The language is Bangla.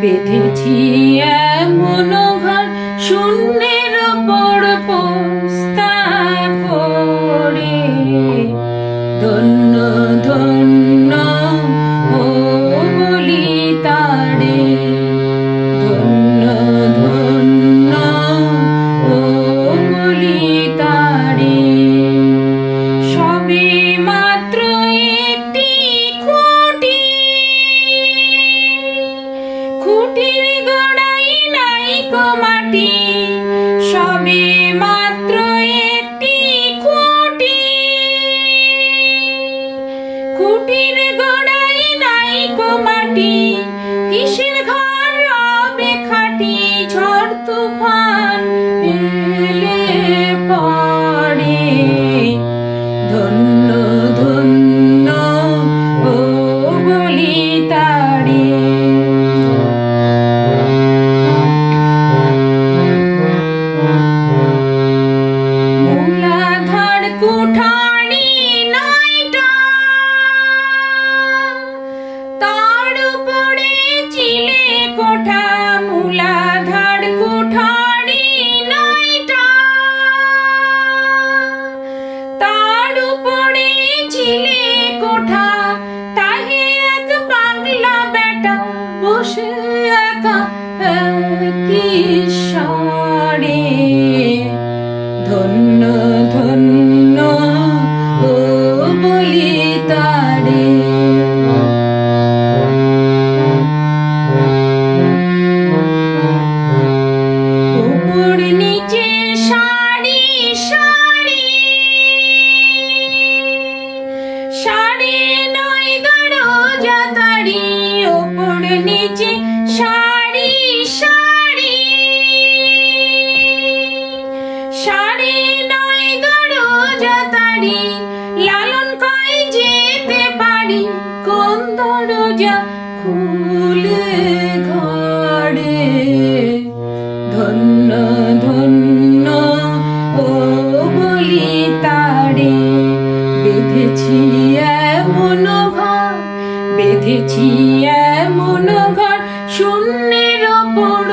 বেঁধেছি এমন ঘর শূন্যের কো মাটি, সবে মাত্র একটি খুঁটি। খুঁটির গোড়াই নাই গো মাটি, কিসের ঘর রবে খাটি ঝড় তুফান? কোঠা মূলাধার কুঠারি নাইটা। তার উপরে চিলে কোঠা, তাহে এক বাংলা বেটা বসে একা ধন্য ধন্য। দরজা তাড়ি উপর নিচে শাড়ি শাড়ি শাড়ি নয় দরজা তাড়ি লালন কই যেতে পারি। কোন দরজা খুলে ঘরে? ধন্য ধন্য, ও বলি তারে, বেঁধেছি এমন বেঁধেছি এমন ঘর শূন্যের ওপর